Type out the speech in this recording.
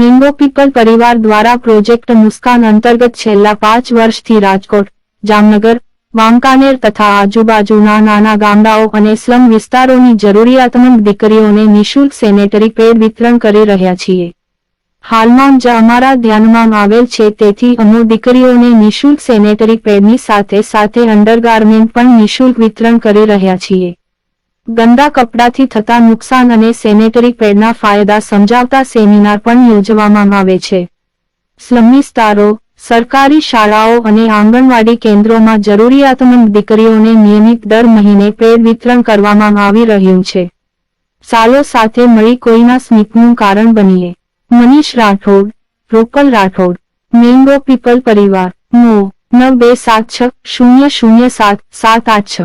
Mango people પરિવાર દ્વારા project મુસ્કાન અંતર્ગત છેલ્લા પાંચ વર્ષથી રાજકોટ, જામનગર, વાંકાનેર તથા આજુબાજુના નાના ગામડાઓ અને સ્લમ વિસ્તારોની જરૂરિયાતમંદ દીકરીઓને નિઃશુલ્ક સેનેટરી પેડ વિતરણ કરી રહ્યા છીએ. હાલમાં જ અમારા ધ્યાનમાં આવેલ છે તેથી અમો દીકરીઓને નિઃશુલ્ક સેનેટરી પેડની સાથે સાથે અંડરગાર્મેન્ટ પણ નિઃશુલ્ક વિતરણ કરી રહ્યા છીએ. ગંદા કપડાથી થતા નુકસાન અને સેનેટરી પેડના ફાયદા સમજાવતા સેમિનાર પણ યોજવામાં આવે છે. સ્લમ વિસ્તારો સરકારી શાળાઓ અને આંગણવાડી કેન્દ્રોમાં જરૂરિયાતમંદ દીકરીઓને નિયમિત દર મહિને પેડ વિતરણ કરવામાં આવી રહ્યું છે. સાલો સાથે મળી કોઈના સ્મિતનું કારણ બનીએ. મનીષ રાઠોડ રોકલ રાઠોડ મેંગો પીપલ પરિવાર, નો, નવ બે સાત છ, શૂન્ય શૂન્ય સાત સાત આઠ છ.